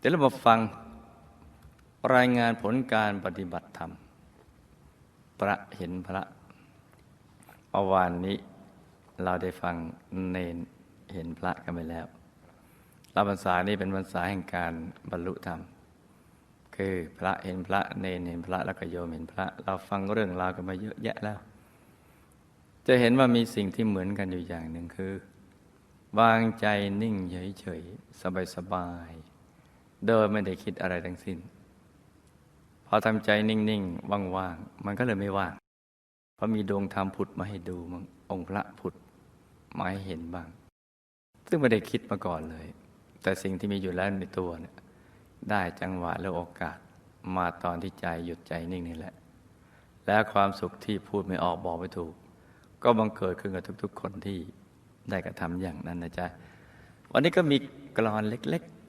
เดี๋ยวเรามาฟังรายงานผลการปฏิบัติธรรม พระเห็นพระเมื่อวานนี้เราได้ฟังเนนเห็นพระกันไปแล้วเราพรรษานี้เป็นพรรษาแห่งการบรรลุธรรม คือพระเห็นพระเนนเห็นพระแล้วก็โยมเห็นพระ เราฟังเรื่องราวกันมาเยอะแยะแล้ว จะเห็นว่ามีสิ่งที่เหมือนกันอยู่อย่างหนึ่งคือ วางใจนิ่งเฉยๆสบายๆ โดยไม่ได้คิดอะไรทั้งสิ้น พอทำใจนิ่งๆว่างๆมันก็เลยไม่ว่างเพราะมีดวงธรรมผุดมาให้ดูมังองค์พระผุดมาให้เห็นบ้าง ซึ่งไม่ได้คิดมาก่อนเลย แต่สิ่งที่มีอยู่แล้วในตัวเนี่ยได้จังหวะและโอกาสมาตอนที่ใจหยุดใจนิ่งนี่แหละ และความสุขที่พูดไม่ออกบอกไม่ถูก ก็บังเกิดขึ้นกับทุก ๆ คนที่ได้กระทำอย่างนั้นนะจ๊ะ วันนี้ก็มีกรอนเล็กๆ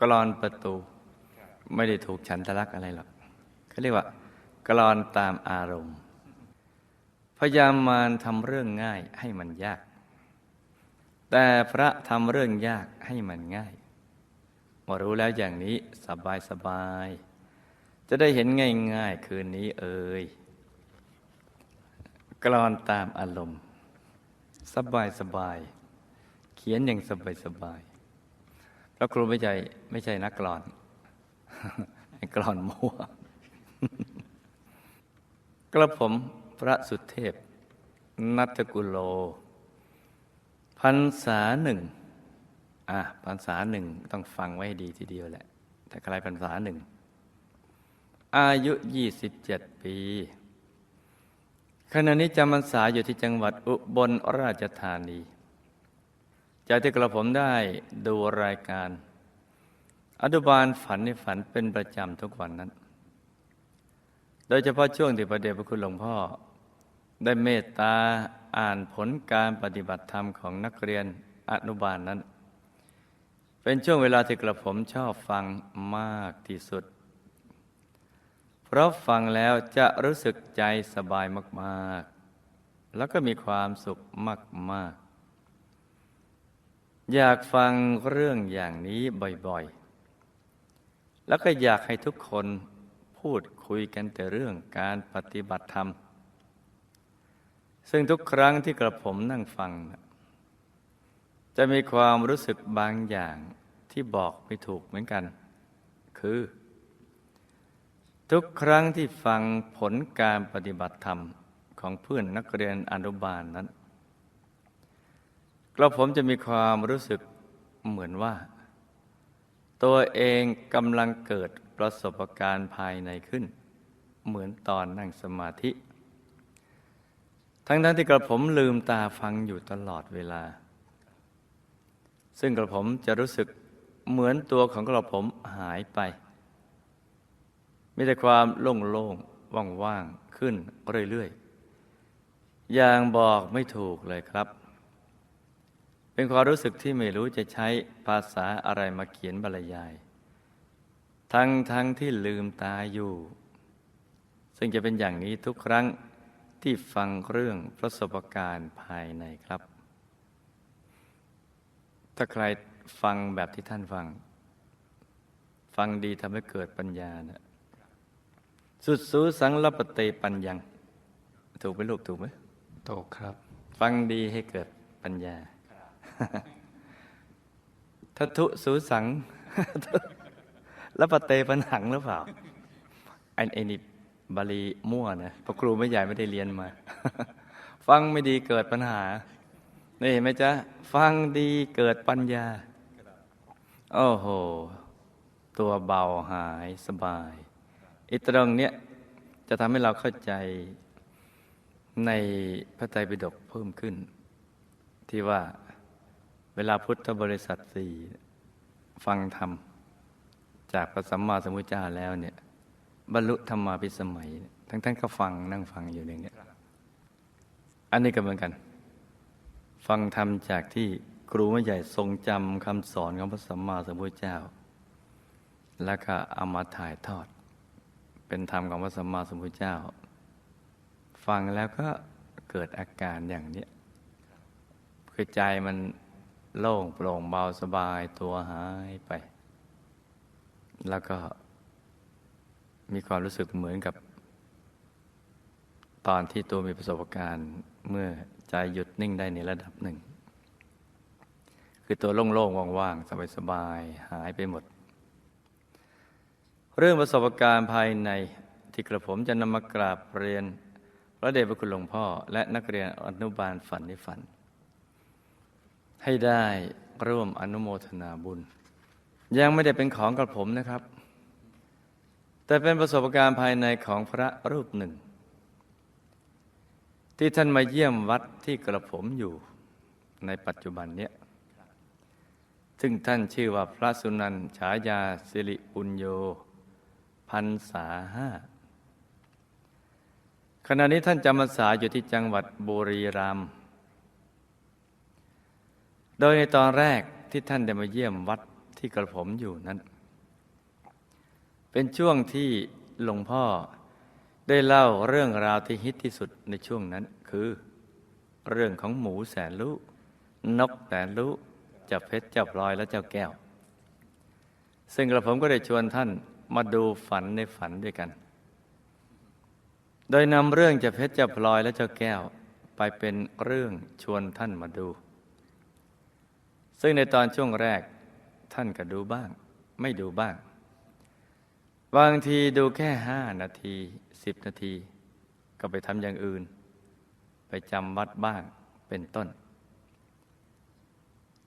กรอนประตู ไม่ได้ถูกฉันทลักษ์อะไรหรอกเขาเรียกว่ากรอนตามอารมณ์ พยายามมารทำเรื่องง่ายให้มันยาก แต่พระทำเรื่องยากให้มันง่ายมารู้แล้วอย่างนี้สบายสบายๆจะได้เห็นง่ายๆคืนนี้เอ่ยกรอนตามอารมณ์ สบายสบายๆเขียนอย่างสบายสบายๆ พราะครูไม่ใช่ไม่ใช่นักกรอนกรอนมั่วกระผมพระสุเทพ นัตกุโลพรรษาหนึ่งอะพรรษาหนึ่งต้องฟังไว้ดีทีเดียวแหละ แต่ใครพรรษาหนึ่ง อายุยี่สิบเจ็ดปี ขณะนี้จำพรรษาอยู่ที่จังหวัดอุบลราชธานี จากที่กระผมได้ดูรายการ อนุบาลฝันในฝันเป็นประจำทุกวันนั้น โดยเฉพาะช่วงที่พระเดชพระคุณหลวงพ่อ ได้เมตตาอ่านผลการปฏิบัติธรรมของนักเรียนอนุบาลนั้น เป็นช่วงเวลาที่กระผมชอบฟังมากที่สุด เพราะฟังแล้วจะรู้สึกใจสบายมาก ๆ แล้วก็มีความสุขมาก ๆ อยากฟังเรื่องอย่างนี้บ่อยๆ แล้วก็อยากให้ทุกคนพูดคุยกันแต่เรื่องการปฏิบัติธรรม ซึ่งทุกครั้งที่กระผมนั่งฟัง จะมีความรู้สึกบางอย่างที่บอกไม่ถูกเหมือนกัน คือ ทุกครั้งที่ฟังผลการปฏิบัติธรรมของเพื่อนนักเรียนอนุบาลนนั้น กระผมจะมีความรู้สึกเหมือนว่า ตัวเองกำลังเกิดประสบการณ์ภายในขึ้น เหมือนตอนนั่งสมาธิ ทั้งๆทที่กระผมลืมตาฟังอยู่ตลอดเวลา ซึ่งกระผมจะรู้สึกเหมือนตัวของกระผมหายไป มีแต่ความโล่งๆว่างๆขึ้นเรื่อยๆอย่างบอกไม่ถูกเลยครับ เป็นความรู้สึกที่ไม่รู้จะใช้ภาษาอะไรมาเขียนบรรยาย ทั้งทั้งที่ลืมตาอยู่ ซึ่งจะเป็นอย่างนี้ทุกครั้งที่ฟังเรื่องประสบการณ์ภายในครับ ถ้าใครฟังแบบที่ท่านฟัง ฟังดีทำให้เกิดปัญญานะสุดสูสังลปเตปัญญัง ถูกไหมลูกถูกไหมถูกครับ ฟังดีให้เกิดปัญญา ทัทุสูสังแล้วปเตปัญหังหรือเปล่าไอ้ไอ้นี่บาลีมั่วนะพระครูไม่ใหญ่ไม่ได้เรียนมา ฟังไม่ดีเกิดปัญหา นี่เห็นไหมจ๊ะ ฟังดีเกิดปัญญา โอ้โห ตัวเบาหายสบายอิตรงเนี้ยจะทำให้เราเข้าใจในพระไตรปิฎกเพิ่มขึ้น ที่ว่า เวลาพุทธบริษัทสี่ฟังธรรม จากพระสัมมาสัมพุทธเจ้าแล้วเนี่ย บรรลุธรรมาภิสมัย ทั้งท่านก็ฟังนั่งฟังอยู่อย่างเนี้ยอันนี้ก็เหมือนกัน ฟังธรรมจากที่ครูไม่ใหญ่ทรงจำคำสอนของพระสัมมาสัมพุทธเจ้า แล้วก็เอามาถ่ายทอด เป็นธรรมของพระสัมมาสัมพุทธเจ้า ฟังแล้วก็เกิดอาการอย่างนี้คือใจมัน โล่งโปร่งเบาสบายตัวหายไป แล้วก็มีความรู้สึกเหมือนกับ ตอนที่ตัวมีประสบการณ์เมื่อใจหยุดนิ่งได้ในระดับหนึ่ง คือตัวโล่งๆว่างๆสบายๆหายไปหมด เรื่องประสบการณ์ภายในที่กระผมจะนำมากราบเรียนพระเดชพระคุณหลวงพ่อ และนักเรียนอนุบาลฝันในฝัน ให้ได้ร่วมอนุโมทนาบุญ ยังไม่ได้เป็นของกระผมนะครับ แต่เป็นประสบการณ์ภายในของพระรูปหนึ่ง ที่ท่านมาเยี่ยมวัดที่กระผมอยู่ในปัจจุบันเนี้ยซึ่งท่านชื่อว่าพระสุนันทฉายาสิริปุญโยพันษาห้าขณะนี้ท่านจำพรรษาอยู่ที่จังหวัดบุรีรัมย์ โดยในตอนแรกที่ท่านได้มาเยี่ยมวัดที่กระผมอยู่นั้น เป็นช่วงที่หลวงพ่อได้เล่าเรื่องราวที่ฮิตที่สุดในช่วงนั้น คือ เรื่องของหมูแสนลูกนกแสนลูกเจ้าเพชรเจ้าพลอยและเจ้าแก้ว ซึ่งกระผมก็ได้ชวนท่านมาดูฝันในฝันด้วยกัน โดยนำเรื่องเจ้าเพชรเจ้าพลอยและเจ้าแก้ว ไปเป็นเรื่องชวนท่านมาดู ซึ่งในตอนช่วงแรกท่านก็ดูบ้าง ไม่ดูบ้าง บางทีดูแค่ห้านาทีสิบนาที ก็ไปทำอย่างอื่น ไปจำวัดบ้างเป็นต้น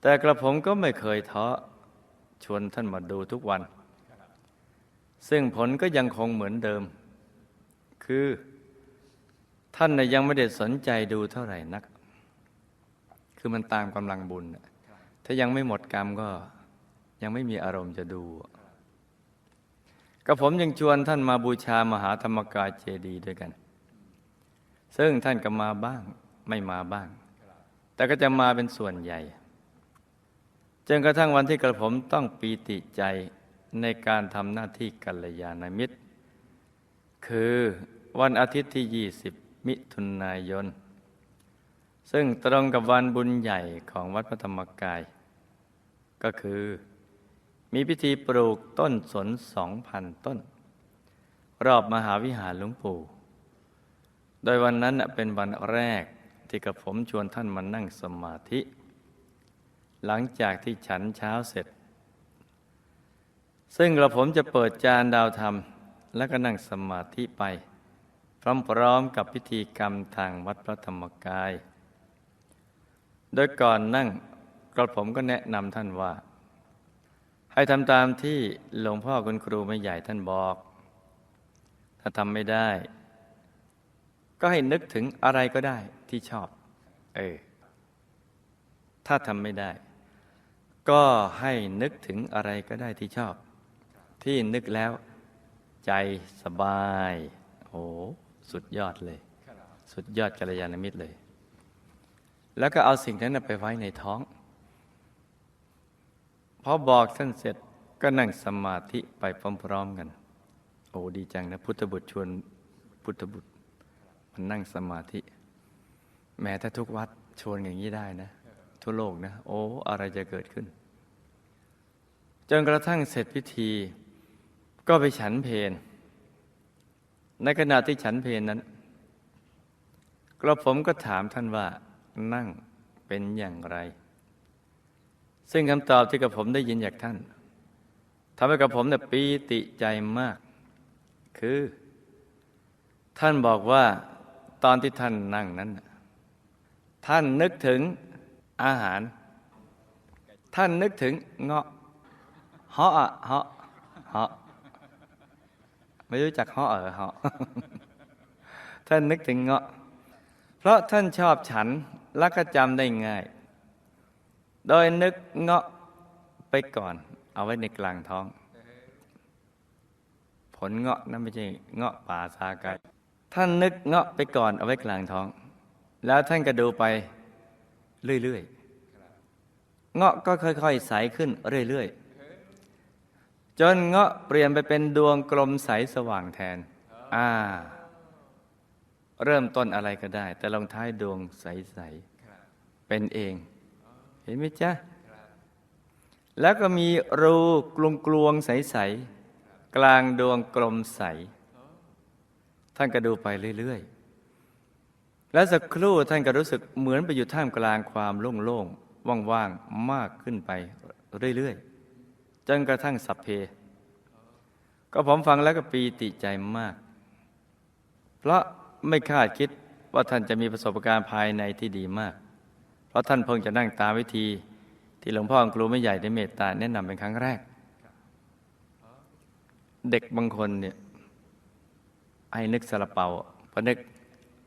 แต่กระผมก็ไม่เคยท้อชวนท่านมาดูทุกวัน ซึ่งผลก็ยังคงเหมือนเดิม คือท่านยังไม่ได้สนใจดูเท่าไหร่นัก คือมันตามกำลังบุญนะายังไม่หมดกรรมก็ยังไม่มีอารมณ์จะดู ก็ผมยังชวนท่านมาบูชามหาธรรมกายเจดีย์ด้วยกัน ซึ่งท่านก็มาบ้างไม่มาบ้าง แต่ก็จะมาเป็นส่วนใหญ่จนกระทั่งวันที่กระผมต้องปีติใจในการทำหน้าที่กัลยาณมิตร คือวันอาทิตย์ที่ 20 มิถุนายน ซึ่งตรงกับวันบุญใหญ่ของวัดพระธรรมกาย ก็คือ มีพิธีปลูกต้นสนสองพันต้น รอบมหาวิหารหลวงปู่ โดยวันนั้นเป็นวันแรกที่กระผมชวนท่านมานั่งสมาธิ หลังจากที่ฉันเช้าเสร็จ ซึ่งกระผมจะเปิดจานดาวธรรม แล้วก็นั่งสมาธิไป พร้อมๆกับพิธีกรรมทางวัดพระธรรมกาย โดยก่อนนั่ง กระผมก็แนะนำท่านว่า ให้ทำตามที่หลวงพ่อคุณครูไม่ใหญ่ท่านบอก ถ้าทำไม่ได้ ก็ให้นึกถึงอะไรก็ได้ที่ชอบ เออ ถ้าทำไม่ได้ ก็ให้นึกถึงอะไรก็ได้ที่ชอบ ที่นึกแล้ว ใจสบายโอ้สุดยอดเลย สุดยอดกัลยาณมิตรเลย แล้วก็เอาสิ่งนั้นไปไว้ในท้อง พอบอกท่านเสร็จก็นั่งสมาธิไปพร้อมๆกัน โอ้ดีจังนะ พุทธบุตรชวนพุทธบุตร มันนั่งสมาธิ แม้ถ้าทุกวัดชวนอย่างนี้ได้นะ ทั่วโลกนะ โอ้ อะไรจะเกิดขึ้น จนกระทั่งเสร็จพิธี ก็ไปฉันเพนในขณะที่ฉันเพนนั้นกระผมก็ถามท่านว่านั่งเป็นอย่างไร ซึ่งคำตอบที่กระผมได้ยินจากท่านทำให้กระผมเนี่ยปีติใจมาก คือ ท่านบอกว่าตอนที่ท่านนั่งนั้น ท่านนึกถึงอาหาร ท่านนึกถึงเงาะเหาะอะเหาะเหาะไม่รู้จักเหาะเออเหาะท่านนึกถึงเงาะ เพราะท่านชอบฉันและก็จำได้ง่าย โดยนึกเงาะไปก่อน เอาไว้ในกลางท้อง ผลเงาะนั่นไม่ใช่เงาะป่าซาไกท่านนึกเงาะไปก่อนเอาไว้กลางท้อง แล้วท่านก็ดูไปเรื่อยๆเงาะก็ค่อยๆใสขึ้นเรื่อยๆจนเงาะเปลี่ยนไปเป็นดวงกลมใสสว่างแทน อ่า เริ่มต้นอะไรก็ได้ แต่ลงท้ายดวงใสๆเป็นเอง เห็นไหมจ๊ะ แล้วก็มีรูกลวงกลวงๆใสกลางดวงกลมใส ท่านก็ดูไปเรื่อย ๆ และสักครู่ท่านก็รู้สึกเหมือนไปอยู่ท่ามกลางความโล่ง ๆ ว่าง ๆ มากขึ้นไปเรื่อย ๆ จนกระทั่งสัพเพ ก็ผมฟังแล้วก็ปีติใจมาก เพราะไม่คาดคิดว่าท่านจะมีประสบการณ์ภายในที่ดีมาก เพราะท่านเพิ่งจะนั่งตามวิธี ที่หลวงพ่อครูไม่ใหญ่ได้เมตตาแนะนำเป็นครั้งแรก เด็กบางคนเนี่ยไอ้นึกสลับเปาพอนึก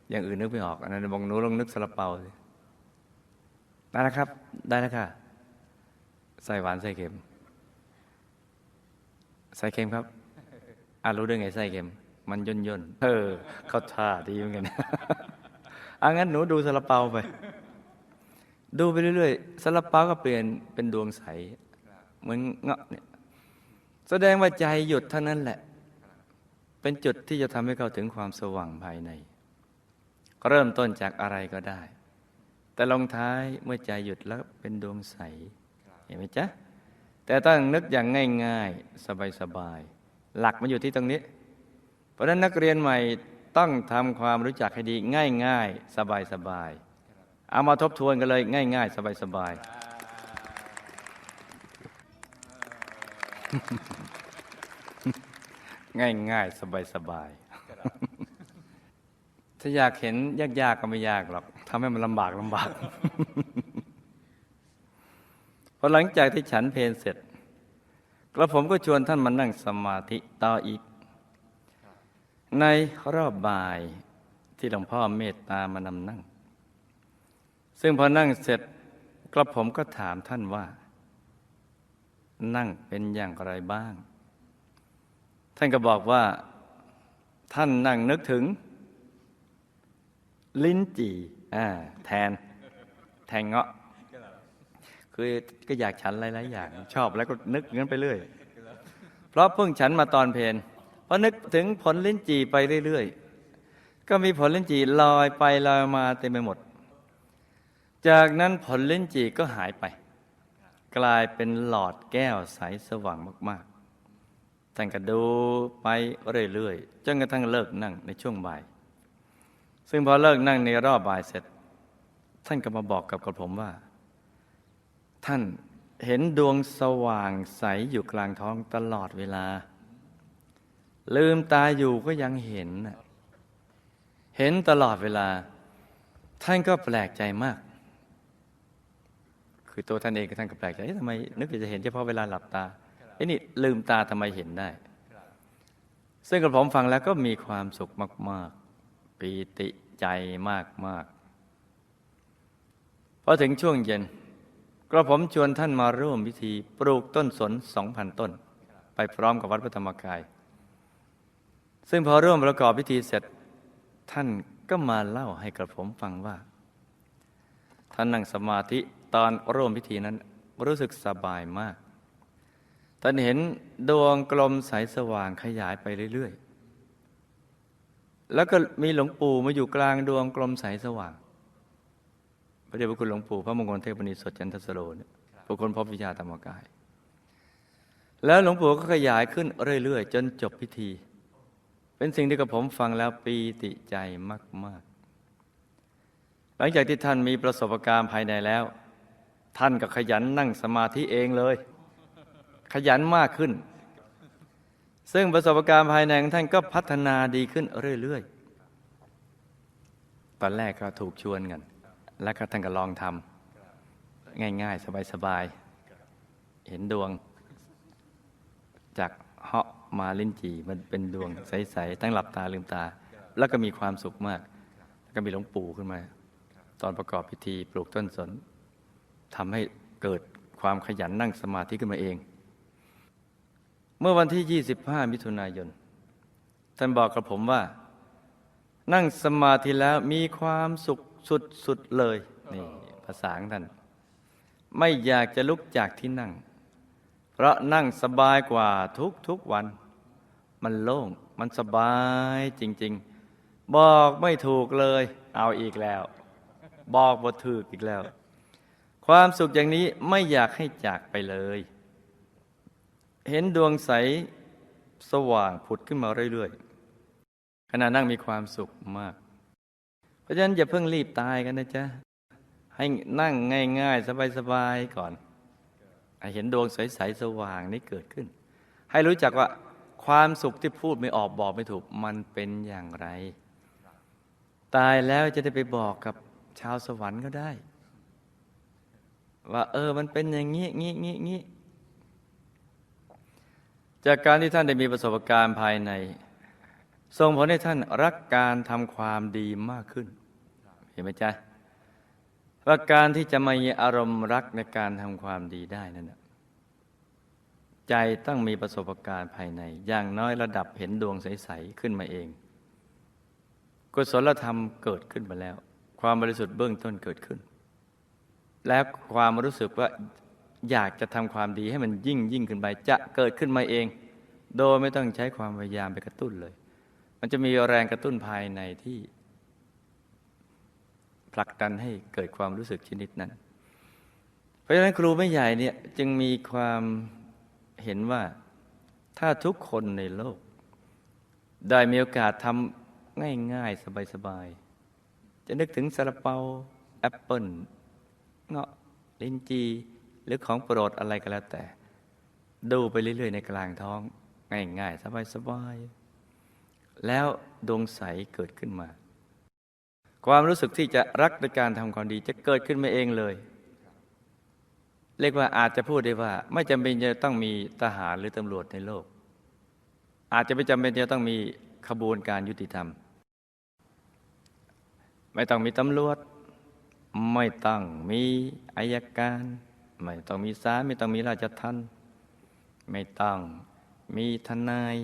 อย่างอื่นนึกไม่ออกอันนั้นบอกหนูลองนึกสลับเปาสิได้แล้วครับ ได้แล้วค่ะ ใส่หวานใส่เค็ม ใส่เค็มครับอ่ารู้ได้ไงใส่เค็ม มันย่นย่นเออ เขาท่าดีเหมือนกันอะงั้นหนูดูสลับเปาไป ดูไปเรื่อยๆสลับเปาก็เปลี่ยนเป็นดวงใส เหมือนเงาะเนี่ยแสดงว่าใจหยุดเท่านั้นแหละ เป็นจุดที่จะทำให้เขาถึงความสว่างภายในก็เริ่มต้นจากอะไรก็ได้ แต่ลงท้ายเมื่อใจหยุดแล้วเป็นดวงใส เห็นไหมจ๊ะ แต่ต้องนึกอย่างง่ายๆ สบายๆ หลักมันอยู่ที่ตรงนี้ เพราะฉะนั้นนักเรียนใหม่ต้องทำความรู้จักให้ดีง่ายๆ สบายๆ เอามาทบทวนกันเลยง่าย ๆ สบายๆ ง่ายๆ สบายๆ ถ้าอยากเห็นยากๆก็ไม่ยากหรอกทำให้มันลำบากลำบากพอหลังจากที่ฉันเพลนเสร็จกระผมก็ชวนท่านมานั่งสมาธิต่ออีก ในรอบบ่ายที่หลวงพ่อเมตตามานำนั่ง ซึ่งพอนั่งเสร็จกระผมก็ถามท่านว่า นั่งเป็นอย่างไรบ้าง ท่านก็บอกว่า ท่านนั่งนึกถึง ลิ้นจี่อ่าแทน แทงเงาะ คือก็อยากฉันหลาย ๆ อย่าง ชอบแล้วก็นึกงั้นไปเรื่อย เพราะเพิ่งฉันมาตอนเพลนพอนึกถึงผลลิ้นจี่ไปเรื่อย ๆ ก็มีผลลิ้นจี่ลอยไปลอยมาเต็มไปหมด จากนั้นผลเลิ้นจีก็หายไป กลายเป็นหลอดแก้วใสสว่างมากๆท่านก็ดูไปเรื่อยๆจนกระทั่งเลิกนั่งในช่วงบ่าย ซึ่งพอเลิกนั่งในรอบบ่ายเสร็จ ท่านก็มาบอกกับกระผมว่า ท่านเห็นดวงสว่างใสอยู่กลางท้องตลอดเวลา ลืมตาอยู่ก็ยังเห็น เห็นตลอดเวลา ท่านก็แปลกใจมาก คือตัวท่านเองก็ท่านก็แปลกใจเอ๊ะทำไมนึกว่าจะเห็นเฉพาะเวลาหลับตาไอ้นี่ลืมตาทำไมเห็นได้ ซึ่งกระผมฟังแล้วก็มีความสุขมาก ๆ ปีติใจมากๆพอถึงช่วงเย็นกระผมชวนท่านมาร่วมพิธีปลูกต้นสนสองพันต้น ไปพร้อมกับวัดพระธรรมกาย ซึ่งพอร่วมประกอบพิธีเสร็จท่านก็มาเล่าให้กระผมฟังว่า ท่านนั่งสมาธิ ตอนร่วมพิธีนั้นรู้สึกสบายมากท่านเห็นดวงกลมใสสว่างขยายไปเรื่อยๆ แล้วก็มีหลวงปู่มาอยู่กลางดวงกลมใสสว่าง พระเดชพระคุณหลวงปู่พระมงคลเทพนิสดจันทสโรเนี่ยผู้คนพบวิชาธรรมกาย แล้วหลวงปู่ก็ขยายขึ้นเรื่อยๆ จนจบพิธี เป็นสิ่งที่กับผมฟังแล้วปีติใจมาก ๆ หลังจากที่ท่านมีประสบการณ์ภายในแล้ว ท่านก็ขยันนั่งสมาธิเองเลย ขยันมากขึ้น ซึ่งประสบการณ์ภายในของท่านก็พัฒนาดีขึ้นเรื่อยๆ ตอนแรกก็ถูกชวนกัน แล้วก็ท่านก็ลองทำง่ายๆ สบายๆ เห็นดวง จากเหาะมาลิ้นจี่มันเป็นดวงใสๆ ทั้งหลับตาลืมตา แล้วก็มีความสุขมาก แล้วก็มีหลวงปู่ขึ้นมา ตอนประกอบพิธีปลูกต้นสน ทำให้เกิดความขยันนั่งสมาธิขึ้นมาเอง เมื่อวันที่ 25 มิถุนายน ท่านบอกกับผมว่า นั่งสมาธิแล้วมีความสุขสุดๆเลยนี่ภาษาของท่าน ไม่อยากจะลุกจากที่นั่ง เพราะนั่งสบายกว่าทุกๆวัน มันโล่ง มันสบายจริง ๆ บอกไม่ถูกเลย เอาอีกแล้ว บอกบ่ถูกอีกแล้ว ความสุขอย่างนี้ไม่อยากให้จากไปเลย เห็นดวงใสสว่างผุดขึ้นมาเรื่อยๆขณะนั่งมีความสุขมาก เพราะฉะนั้นอย่าเพิ่งรีบตายกันนะจ๊ะ ให้นั่งง่ายๆ สบายๆ ก่อน เห็นดวงใสๆสว่างนี้เกิดขึ้น ให้รู้จักว่าความสุขที่พูดไม่ออกบอกไม่ถูกมันเป็นอย่างไร ตายแล้วจะได้ไปบอกกับชาวสวรรค์ก็ได้ ว่า เออมันเป็นอย่างนี้งี้งี้งี้จากการที่ท่านได้มีประสบการณ์ภายในส่งผลให้ท่านรักการทำความดีมากขึ้น เห็นไหมจ๊ะว่าการที่จะมีอารมณ์รักในการทำความดีได้นั่นนะใจต้องมีประสบการณ์ภายใน อย่างน้อยระดับเห็นดวงใส ๆ ขึ้นมาเอง กุศลธรรมเกิดขึ้นมาแล้ว ความบริสุทธิ์เบื้องต้นเกิดขึ้น แล้วความรู้สึกว่าอยากจะทำความดีให้มันยิ่งยิ่งขึ้นไป จะเกิดขึ้นมาเอง โดยไม่ต้องใช้ความพยายามไปกระตุ้นเลย มันจะมีแรงกระตุ้นภายในที่ผลักดันให้เกิดความรู้สึกชนิดนั้น เพราะฉะนั้นครูไม่ใหญ่เนี่ยจึงมีความเห็นว่าถ้าทุกคนในโลก ได้มีโอกาสทำง่ายๆ สบายๆ จะนึกถึงซาลาเปา แอปเปิล เงาะลิ้นจี หรือของโปรดอะไรก็แล้วแต่ ดูไปเรื่อย ๆ ในกลางท้อง ง่าย ๆ สบายๆแล้วดวงใสเกิดขึ้นมา ความรู้สึกที่จะรักในการทำความดีจะเกิดขึ้นมาเองเลย เรียกว่าอาจจะพูดได้ว่า ไม่จำเป็นจะต้องมีทหารหรือตำรวจในโลก อาจจะไม่จำเป็นจะต้องมีขบวนการยุติธรรม ไม่ต้องมีตำรวจ ไม่ต้องมีอายการ ไม่ต้องมีศาลไม่ต้องมีราชทัณฑ์ไม่ต้องมีทนาย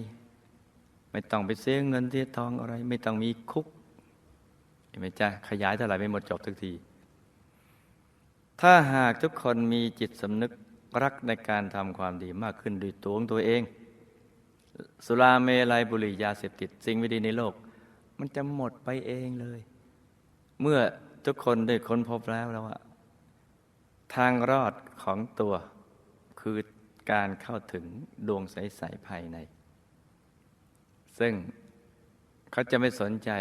ไม่ต้องไปเสียเงินเสียทองอะไร ไม่ต้องมีคุกเห็นไหมจ๊ะขยายเท่าไหร่ไม่หมดจบทุกที ถ้าหากทุกคนมีจิตสำนึกรักในการทำความดีมากขึ้นด้วยตัวของตัวเอง สุราเมลัยบุหรี่ยาเสพติด สิ่งไม่ดีในโลก มันจะหมดไปเองเลย เมื่อ ทุกคนได้ค้นพบแล้วแล้วว่าทางรอดของตัวคือการเข้าถึงดวงใส ๆ ภายใน ซึ่งเขาจะไม่สนใจ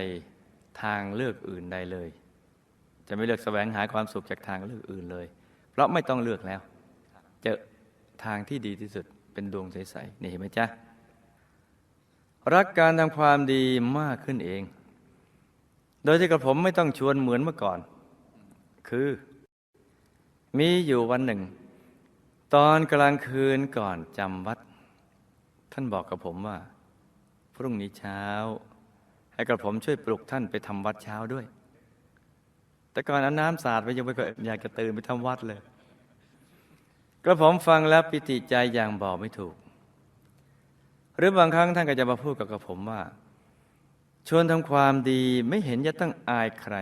ทางเลือกอื่นใดเลย จะไม่เลือกแสวงหาความสุขจากทางเลือกอื่นเลย เพราะไม่ต้องเลือกแล้ว เจอทางที่ดีที่สุดเป็นดวงใส ๆ นี่เห็นไหมจ๊ะ รักการทำความดีมากขึ้นเอง โดยที่กระผมไม่ต้องชวนเหมือนเมื่อก่อน คือ มีอยู่วันหนึ่ง ตอนกลางคืนก่อนจำวัด ท่านบอกกับผมว่า พรุ่งนี้เช้า ให้กระผมช่วยปลุกท่านไปทำวัดเช้าด้วย แต่ก่อนเอาน้ำสาดไปยังไม่เคยอยากจะตื่นไปทำวัดเลย กระผมฟังแล้วปิติใจอย่างบอกไม่ถูก หรือบางครั้งท่านก็จะมาพูดกับกระผมว่า ชวนทำความดีไม่เห็นจะต้องอายใคร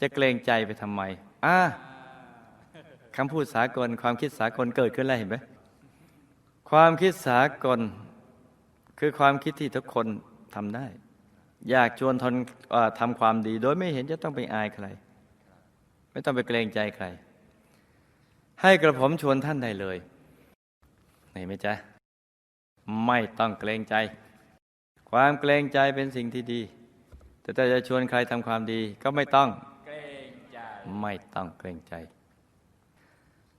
จะเกรงใจไปทำไมอ่าคำพูดสากล ความคิดสากลเกิดขึ้นแล้วเห็นไหมความคิดสากล คือความคิดที่ทุกคนทำได้ อยากชวนทนทำความดี โดยไม่เห็นจะต้องไปอายใคร ไม่ต้องไปเกรงใจใคร ให้กระผมชวนท่านได้เลยเห็นไหมจ๊ะไม่ต้องเกรงใจ ความเกรงใจเป็นสิ่งที่ดี แต่ถ้าจะชวนใครทำความดีก็ไม่ต้องเกรงใจไม่ต้องเกรงใจ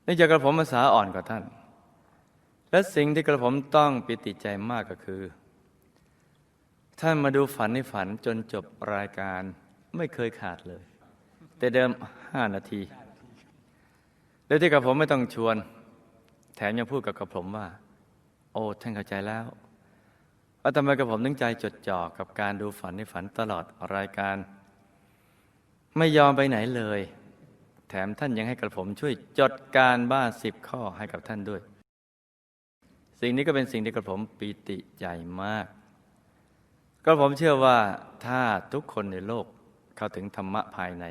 เนื่องจากกระผมภาษาอ่อนกว่าท่าน และสิ่งที่กระผมต้องปิติใจมากก็คือ ท่านมาดูฝันในฝันจนจบรายการไม่เคยขาดเลย แต่เดิมห้านาที แล้วที่กระผมไม่ต้องชวน แถมยังพูดกับกระผมว่า โอ้ท่านเข้าใจแล้ว ว่าทำไมกระผมถึงใจจดจ่อกับการดูฝันในฝันตลอดรายการ ไม่ยอมไปไหนเลย แถมท่านยังให้กระผมช่วยจดการบ้านสิบข้อให้กับท่านด้วย สิ่งนี้ก็เป็นสิ่งที่กระผมปีติใจมากกระผมเชื่อว่าถ้าทุกคนในโลกเข้าถึงธรรมะภายใน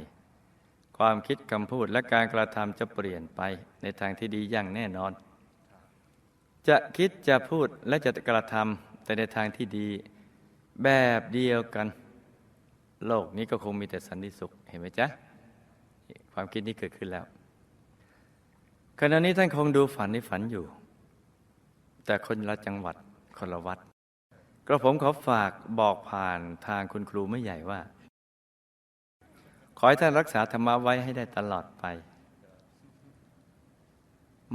ความคิดคำพูดและการกระทำจะเปลี่ยนไปในทางที่ดีอย่างแน่นอน จะคิดจะพูดและจะกระทำ แต่ในทางที่ดีแบบเดียวกัน โลกนี้ก็คงมีแต่สันติสุขเห็นไหมจ๊ะ ความคิดนี้เกิดขึ้นแล้วขณะนี้ท่านคงดูฝันในฝันอยู่ แต่คนละจังหวัดคนละวัดกระผมขอฝากบอกผ่านทางคุณครูไม่ใหญ่ว่า ขอให้ท่านรักษาธรรมะไว้ให้ได้ตลอดไป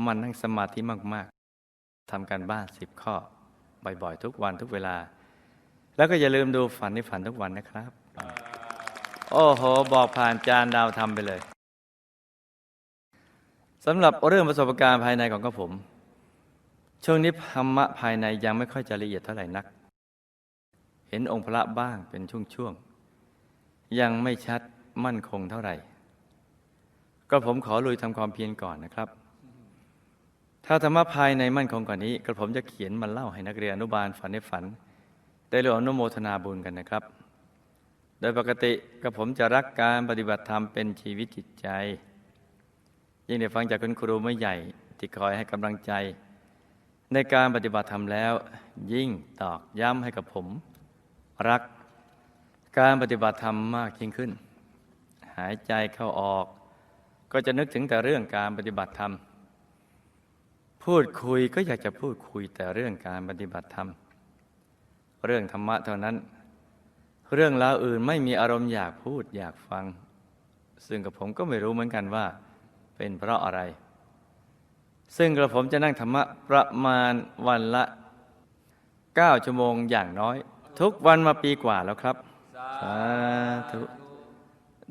มันนั่งสมาธิมาก ๆทำการบ้านสิบข้อ บ่อยๆ ทุกวันทุกเวลา แล้วก็อย่าลืมดูฝันในฝันทุกวันนะครับ โอ้โห บอกผ่านจานดาวทำไปเลยสำหรับเรื่องประสบการณ์ภายในของกระผม ช่วงนี้ธรรมะภายในยังไม่ค่อยจะละเอียดเท่าไหร่นัก เห็นองค์พระบ้างเป็นช่วงๆ ยังไม่ชัดมั่นคงเท่าไหร่ ก็ผมขอลุยทำความเพียรก่อนนะครับ ถ้าธรรมะภายในมั่นคงกว่านี้กระผมจะเขียนมาเล่าให้นักเรียนอนุบาลฝันในฝัน ได้ร่วมอนุโมทนาบุญกันนะครับ โดยปกติกระผมจะรักการปฏิบัติธรรมเป็นชีวิตจิตใจ ยิ่งได้ฟังจากคุณครูไม่ใหญ่ที่คอยให้กำลังใจ ในการปฏิบัติธรรมแล้ว ยิ่งตอกย้ำให้กับผม รักการปฏิบัติธรรมมากยิ่งขึ้น หายใจเข้าออก ก็จะนึกถึงแต่เรื่องการปฏิบัติธรรม พูดคุยก็อยากจะพูดคุยแต่เรื่องการปฏิบัติธรรม เรื่องธรรมะเท่านั้น เรื่องราวอื่นไม่มีอารมณ์อยากพูดอยากฟัง ซึ่งกับผมก็ไม่รู้เหมือนกันว่า เป็นเพราะอะไร ซึ่งกระผมจะนั่งธรรมะประมาณวันละ 9 ชั่วโมงอย่างน้อย ทุกวันมาปีกว่าแล้วครับสาธุ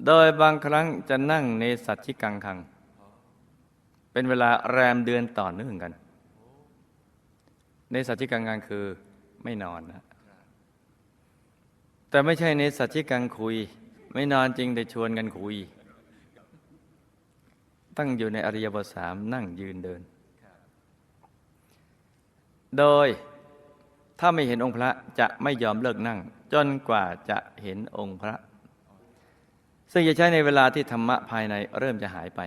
โดยบางครั้งจะนั่งในสัจจิกังคัง เป็นเวลาแรมเดือนต่อเนื่องกัน ในสัจจิกังคังคือไม่นอนนะแต่ไม่ใช่ในสัจจิกังคุย ไม่นอนจริงแต่ชวนกันคุย ตั้งอยู่ในอริยบทสามนั่งยืนเดิน โดยถ้าไม่เห็นองค์พระจะไม่ยอมเลิกนั่ง จนกว่าจะเห็นองค์พระ ซึ่งจะใช้ในเวลาที่ธรรมะภายในเริ่มจะหายไป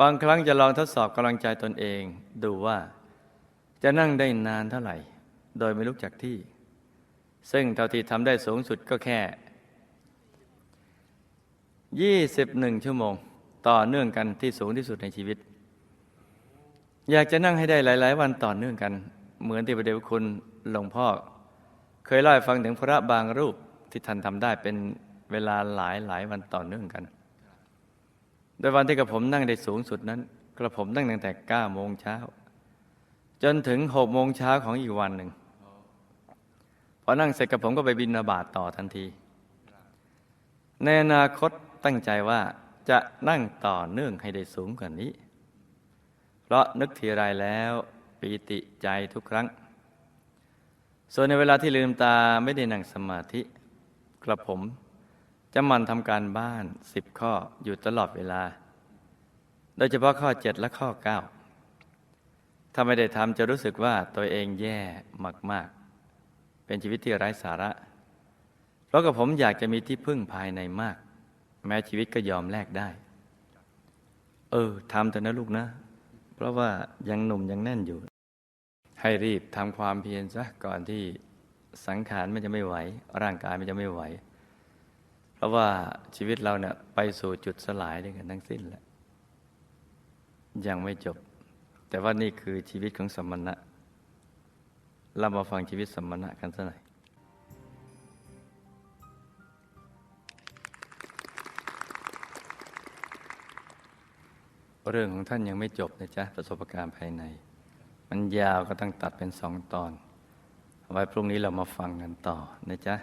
บางครั้งจะลองทดสอบกำลังใจตนเอง ดูว่า จะนั่งได้นานเท่าไหร่ โดยไม่ลุกจากที่ ซึ่งเท่าที่ทำได้สูงสุดก็แค่ 21 ชั่วโมง ต่อเนื่องกันที่สูงที่สุดในชีวิต อยากจะนั่งให้ได้หลาย ๆ วันต่อเนื่องกัน เหมือนที่พระเดชคุณหลวงพ่อ เคยเล่าให้ฟังถึงพระบางรูปที่ท่านทำได้เป็นเวลาหลายหลายวันต่อเนื่องกัน โดยวันที่กระผมนั่งได้สูงสุดนั้น กระผมนั่งตั้งแต่9โมงเช้า จนถึง6โมงเช้าของอีกวันหนึ่งพอนั่งเสร็จกระผมก็ไปบินนาบาตต่อทันที ในอนาคตตั้งใจว่าจะนั่งต่อเนื่องให้ได้สูงกว่านี้ เพราะนึกทีไรแล้วปีติใจทุกครั้ง ส่วนในเวลาที่ลืมตาไม่ได้นั่งสมาธิ กระผม จะมันทำการบ้านสิบข้ออยู่ตลอดเวลา โดยเฉพาะข้อเจ็ดและข้อเก้าถ้าไม่ได้ทำจะรู้สึกว่าตัวเองแย่มาก ๆ เป็นชีวิตที่ไร้สาระ เพราะกับผมอยากจะมีที่พึ่งภายในมาก แม้ชีวิตก็ยอมแลกได้ เออทำแต่นะลูกนะ เพราะว่ายังหนุ่มยังแน่นอยู่ ให้รีบทำความเพียรซะก่อนที่สังขารมันจะไม่ไหว ร่างกายมันจะไม่ไหว เพราะว่าชีวิตเราเนี่ยไปสู่จุดสลายด้วยกันทั้งสิ้นแล้วยังไม่จบ แต่ว่านี่คือชีวิตของสมณะ เรามาฟังชีวิตสมณะกันสักหน่อยเรื่องของท่านยังไม่จบนะจ๊ะประสบการณ์ภายใน มันยาวก็ต้องตัดเป็นสองตอน เอาไว้พรุ่งนี้เรามาฟังกันต่อนะจ๊ะ